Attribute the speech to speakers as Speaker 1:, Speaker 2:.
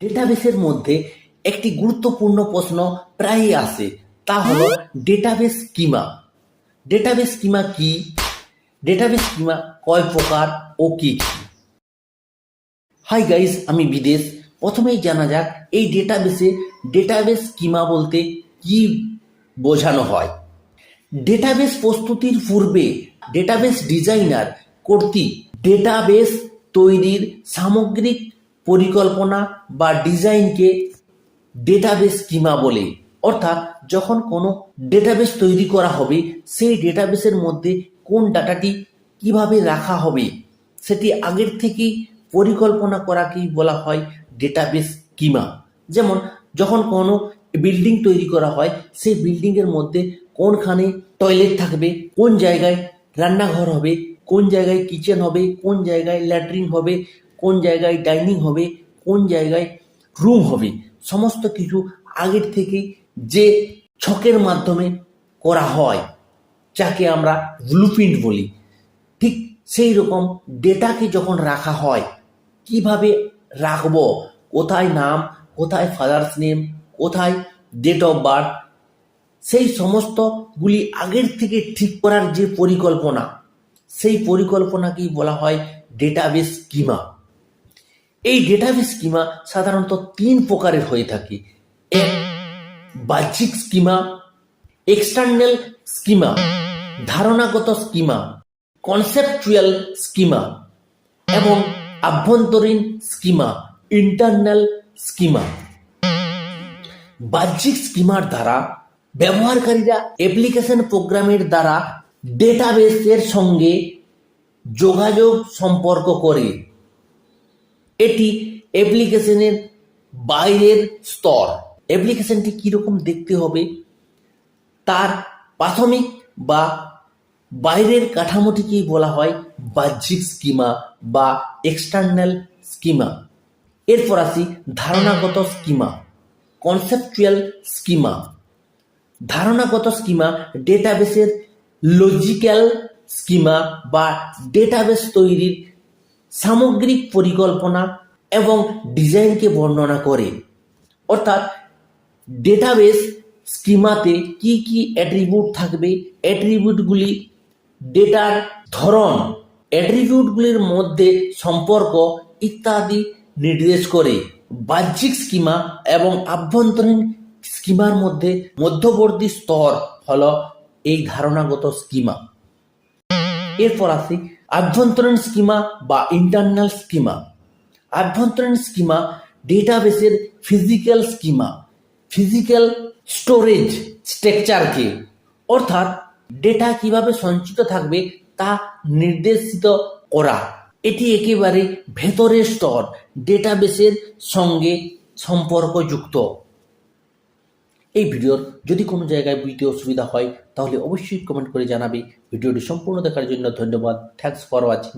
Speaker 1: ডেটাবেসের মধ্যে একটি গুরুত্বপূর্ণ প্রশ্ন প্রায়ই আসে, তা হল ডেটাবেস স্কিমা ডেটাবেস স্কিমা কি? ডেটাবেস স্কিমা কয় প্রকার ও কি হাই গাইস আমি বিদেশ। প্রথমেই জানা যাক, এই ডেটাবেসে ডেটাবেস স্কিমা বলতে কি বোঝানো হয়? ডেটাবেস প্রস্তুতির পূর্বে ডেটাবেস ডিজাইনার কর্তৃক ডেটাবেস তৈরির সামগ্রিক পরিকল্পনা বা ডিজাইনকে ডেটাবেস স্কিমা বলে। অর্থাৎ যখন কোনো ডেটাবেস তৈরি করা হবে, সেই ডেটাবেসের মধ্যে কোন ডাটাটি কীভাবে রাখা হবে, সেটি আগের থেকেই পরিকল্পনা করাকেই বলা হয় ডেটাবেস স্কিমা যেমন, যখন কোনো বিল্ডিং তৈরি করা হয়, সেই বিল্ডিংয়ের মধ্যে কোনখানে টয়লেট থাকবে, কোন জায়গায় রান্নাঘর হবে, কোন জায়গায় কিচেন হবে, কোন জায়গায় ল্যাট্রিন হবে কোন জায়গায় ডাইনিং হবে, কোন জায়গায় রুম হবে, সমস্ত কিছু আগের থেকেই যে ছকের মাধ্যমে করা হয়, যাকে আমরা ব্লুপ্রিন্ট বলি। ঠিক সেই রকম ডেটাকে যখন রাখা হয়, কীভাবে রাখব, কোথায় নাম, কোথায় ফাদার্স নেম কোথায় ডেট অফ বার্থ সেই সমস্তগুলি আগের থেকে ঠিক করার যে পরিকল্পনা, সেই পরিকল্পনাকেই বলা হয় ডেটাবেস স্কিমা এই ডেটাবেস স্কিমা সাধারণত তিন প্রকারের হয়ে থাকে। এক, বাহ্যিক স্কিমা এক্সটার্নাল স্কিমা ধারণাগত স্কিমা কনসেপচুয়াল স্কিমা এবং আভ্যন্তরীণ স্কিমা ইন্টারনাল স্কিমা বাহ্যিক স্কিমার দ্বারা ব্যবহারকারীরা অ্যাপ্লিকেশন প্রোগ্রামের দ্বারা ডেটাবেসের সঙ্গে যোগাযোগ সম্পর্ক করে। এটি অ্যাপ্লিকেশনের বাইরের স্তর। অ্যাপ্লিকেশনটি কীরকম দেখতে হবে? তার প্রাথমিক বা বাইরের কাঠামোটিকেই বলা হয় বাহ্যিক স্কিমা বা এক্সটার্নাল স্কিমা। এরপর আসি ধারণাগত স্কিমা, কনসেপচুয়াল স্কিমা। ধারণাগত স্কিমা ডেটাবেসের লজিক্যাল স্কিমা বা ডেটাবেস তৈরির সামগ্রিক পরিকল্পনা এবং ডিজাইনকে বর্ণনা করে। অর্থাৎ ডেটাবেস স্কিমাতে কি কি অ্যাট্রিবিউট থাকবে? অ্যাট্রিবিউটগুলি ডেটার ধরন অ্যাট্রিবিউটগুলির মধ্যে সম্পর্ক ইত্যাদি নির্দেশ করে। বাহ্যিক স্কিমা এবং আভ্যন্তরীণ স্কিমার মধ্যে মধ্যবর্তী স্তর হল এই ধারণাগত স্কিমা। এরপর আসি আভ্যন্তরীণ স্কিমা বা ইন্টারনাল স্কিমা। আভ্যন্তরীণ স্কিমা ডেটাবেসের ফিজিক্যাল স্কিমা ফিজিক্যাল স্টোরেজ স্ট্রাকচারকে অর্থাৎ ডেটা কীভাবে সঞ্চিত থাকবে তা নির্দেশিত করা। এটি একেবারে ভেতরের স্তর ডেটাবেসের সঙ্গে সম্পর্কযুক্ত। এই ভিডিওর যদি কোনো জায়গায় বুঝতে অসুবিধা হয়, তাহলে অবশ্যই কমেন্ট করে জানাবে। ভিডিওটি সম্পূর্ণ দেখার জন্য ধন্যবাদ। Thanks for watching